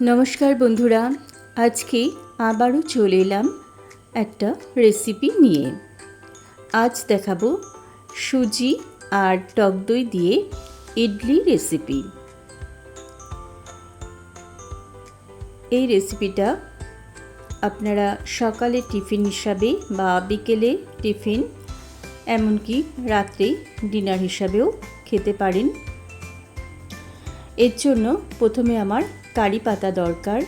নমস্কার বন্ধুরা, আজকে আবারও চলে এলাম একটা রেসিপি নিয়ে। আজ দেখাবো সুজি আর টক দই দিয়ে ইডলি রেসিপি এই রেসিপিটা আপনারা সকালে টিফিন হিসাবে বা বিকেলে টিফিন, এমনকি রাত্রে ডিনার হিসাবেও খেতে পারেন। এর জন্য প্রথমে আমার কারি পাতা দরকার।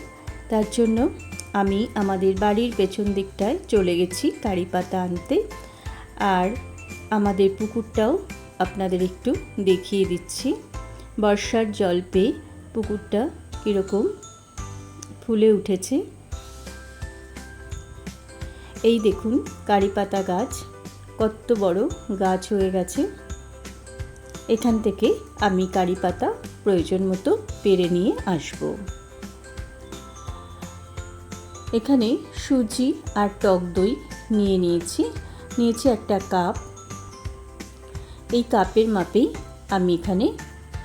তার জন্য আমি আমাদের বাড়ির পেছন দিকটায় চলে গেছি কারি পাতা আনতে। আর আমাদের পুকুরটাও আপনাদের একটু দেখিয়ে দিচ্ছি। বর্ষার জল পেয়ে পুকুরটা কীরকম ফুলে উঠেছে। এই দেখুন কারি পাতা গাছ, কত বড় গাছ হয়ে গেছে। এখান থেকে আমি কারি পাতা প্রয়োজন মতো পেরে নিয়ে আসব। এখানে সুজি আর টক দই নিয়ে নিয়েছি। নিয়েছি একটা কাপ। এই কাপের মাপেই আমি এখানে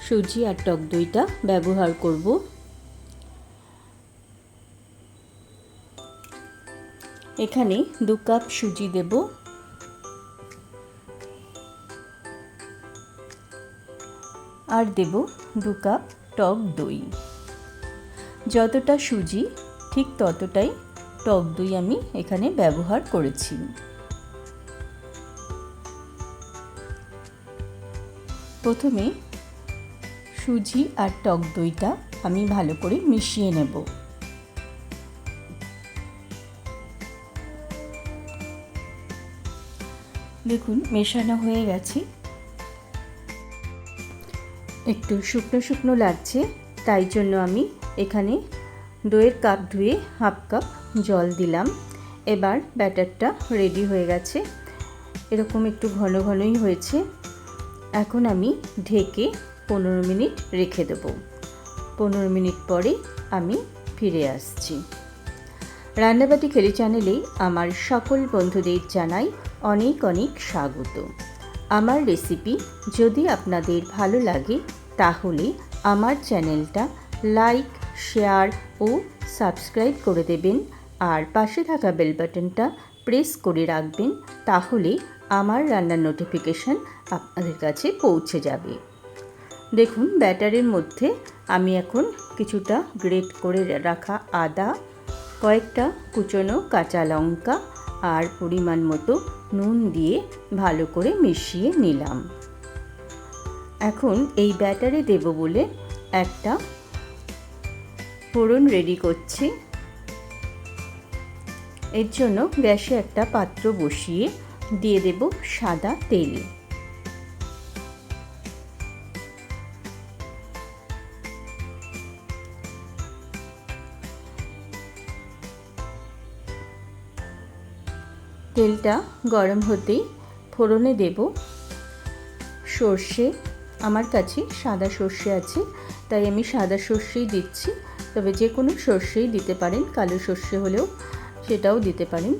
সুজি আর টক দইটা ব্যবহার করব। এখানে দু কাপ সুজি দেবো। আর দেব দু কাপ টক দই। যতটা সুজি, ঠিক ততটাই টক দই আমি এখানে ব্যবহার করেছি। প্রথমে সুজি আর টক দইটা আমি ভালো করে মিশিয়ে নেব। দেখুন, মেশানো হয়ে গেছে। একটু শুকনো শুকনো লাগছে, তাই জন্য আমি এখানে দইয়ের কাপ ধুয়ে হাফ কাপ জল দিলাম। এবার ব্যাটারটা রেডি হয়ে গেছে। এরকম একটু ঘন ঘনই হয়েছে। এখন আমি ঢেকে পনেরো মিনিট রেখে দেবো। পনেরো মিনিট পরে আমি ফিরে আসছি। রান্নাবাটি খেলি চ্যানেলে আমার সকল বন্ধুদের জানাই অনেক অনেক স্বাগত। আমার রেসিপি যদি আপনাদের ভালো লাগে, তাহলে আমার চ্যানেলটা লাইক শেয়ার ও সাবস্ক্রাইব করে দেবেন। আর পাশে থাকা বেল বাটনটা প্রেস করে রাখবেন, তাহলে আমার রান্নার নোটিফিকেশান আপনাদের কাছে পৌঁছে যাবে। দেখুন, ব্যাটারের মধ্যে আমি এখন কিছুটা গ্রেট করে রাখা আদা, কয়েকটা কুচনো কাঁচা লঙ্কা আর পরিমাণ মতো নুন দিয়ে ভালো করে মিশিয়ে নিলাম। এখন এই ব্যাটারে দেব বলে একটা ফোড়ন রেডি করছি। এর জন্য গ্যাসে একটা পাত্র বসিয়ে দিয়ে দেব সাদা তেল। তেলটা গরম হতেই ফোড়নে দেব। সর্ষে, আমার কাছে সাদা সর্ষে আছে, তাই আমি সাদা সর্ষেই দিচ্ছি। তবে যে কোনো সর্ষেই দিতে পারেন, কালো সর্ষে হলেও সেটাও দিতে পারেন।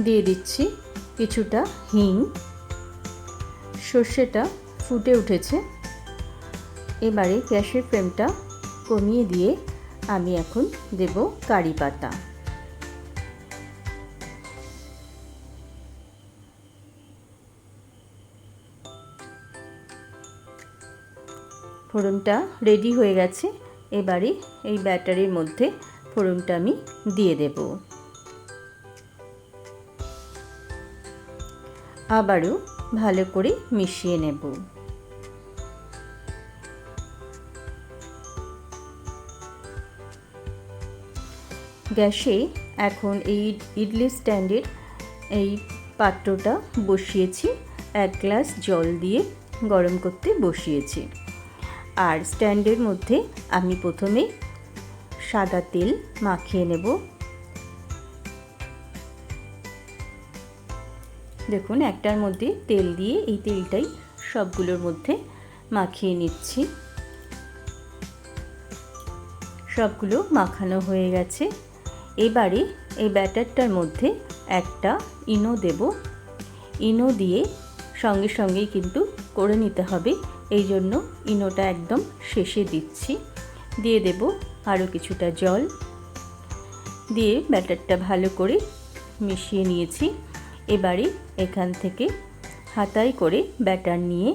দিয়ে দিচ্ছি কিছুটা হিং। সর্ষেটা ফুটে উঠেছে। এবারে গ্যাসের ফ্লেমটা কমিয়ে দিয়ে আমি এখন দেব কারি পাতা। ফোড়নটা রেডি হয়ে গেছে। এবারে এই ব্যাটারির মধ্যে ফোড়নটা আমি দিয়ে দেব। আবারও ভালো করে মিশিয়ে নেব। গ্যাসে এখন এই ইডলি স্ট্যান্ডের এই পাত্রটা বসিয়েছি। এক গ্লাস জল দিয়ে গরম করতে বসিয়েছি। আর স্ট্যান্ডের মধ্যে আমি প্রথমে সাদা তেল মাখিয়ে নেব। দেখুন, একটার মধ্যে তেল দিয়ে এই তেলটাই সবগুলোর মধ্যে মাখিয়ে নিচ্ছি। সবগুলো মাখানো হয়ে গেছে। এবারে এই ব্যাটারটার মধ্যে একটা ইনো দেব। ইনো দিয়ে সঙ্গে সঙ্গেই কিন্তু করে নিতে হবে। এই জন্য ইনোটা একদম শেষে দিচ্ছি। দিয়ে দেব আরও কিছুটা জল। দিয়ে ব্যাটারটা ভালো করে মিশিয়ে নিয়েছি। এবারে এখান থেকে হাতায় করে ব্যাটার নিয়ে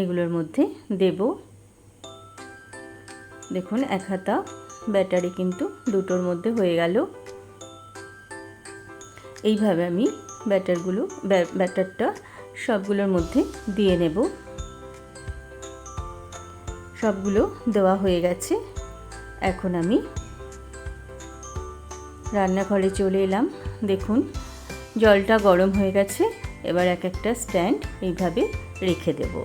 এগুলোর মধ্যে দেব। দেখুন, এক হাতা ব্যাটারে কিন্তু দুটোর মধ্যে হয়ে গেল। এইভাবে আমি ব্যাটারগুলো ব্যাটারটা সবগুলোর মধ্যে দিয়ে নেব। সবগুলো দেওয়া হয়ে গেছে। এখন আমি রান্নাঘরে চলে এলাম। দেখুন, জলটা গরম হয়ে গেছে। এবার এক একটা স্ট্যান্ড এইভাবে রেখে দেব।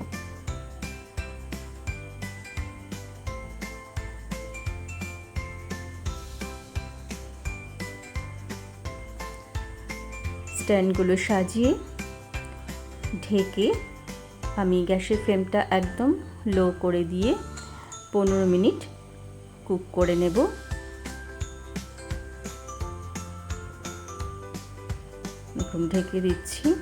স্ট্যান্ডগুলো সাজিয়ে ঢেকে আমি গ্যাসের ফ্লেমটা একদম লো করে দিয়ে পনেরো মিনিট কুক করে নেব। দেখুন ঢেকে দিচ্ছি।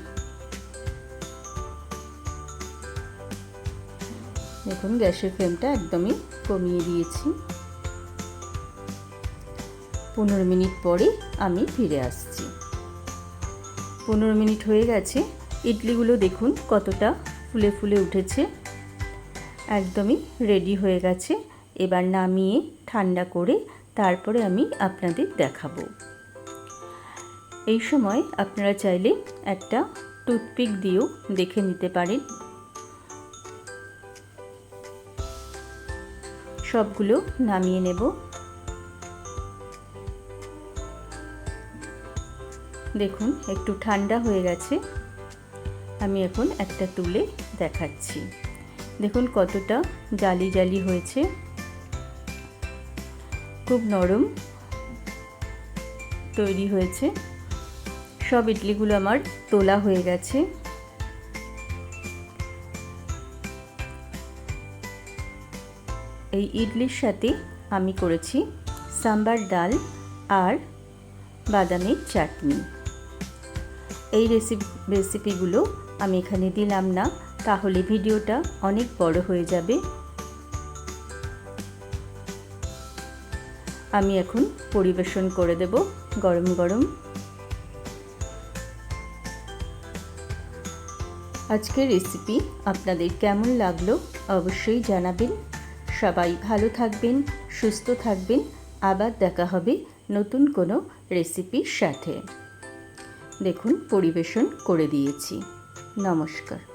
দেখুন, গ্যাসের ফ্লেমটা একদমই কমিয়ে দিয়েছি। পনেরো মিনিট পরে আমি ফিরে আসছি। পনেরো মিনিট হয়ে গেছে। ইডলিগুলো দেখুন কতটা ফুলে ফুলে উঠেছে। একদমই রেডি হয়ে গেছে। এবার নামিয়ে ঠান্ডা করে তারপরে আমি আপনাদের দেখাবো। এই সময় আপনারা চাইলে একটা টুথপিক দিয়েও দেখে নিতে পারেন। সবগুলো নামিয়ে নেব। দেখুন, একটু ঠান্ডা হয়ে গেছে। আমি এখন একটা তুলে দেখাচ্ছি। দেখুন কতটা জালি জালি হয়েছে। খুব নরম তৈরি হয়েছে। সব ইডলিগুলো আমার তোলা হয়ে গেছে। এই ইডলির সাথে আমি করেছি সাম্বার ডাল আর বাদামের চাটনি। এই রেসিপি রেসিপিগুলো আমি এখানে দিলাম না। তাহলে ভিডিওটা অনেক বড় হয়ে যাবে। আমি এখন পরিবেশন করে দেব গরম গরম। আজকের রেসিপি আপনাদের কেমন লাগল অবশ্যই জানাবেন। সবাই ভালো থাকবেন, সুস্থ থাকবেন। আবার দেখা হবে নতুন কোনো রেসিপির সাথে। দেখুন, পরিবেশন করে দিয়েছি। নমস্কার।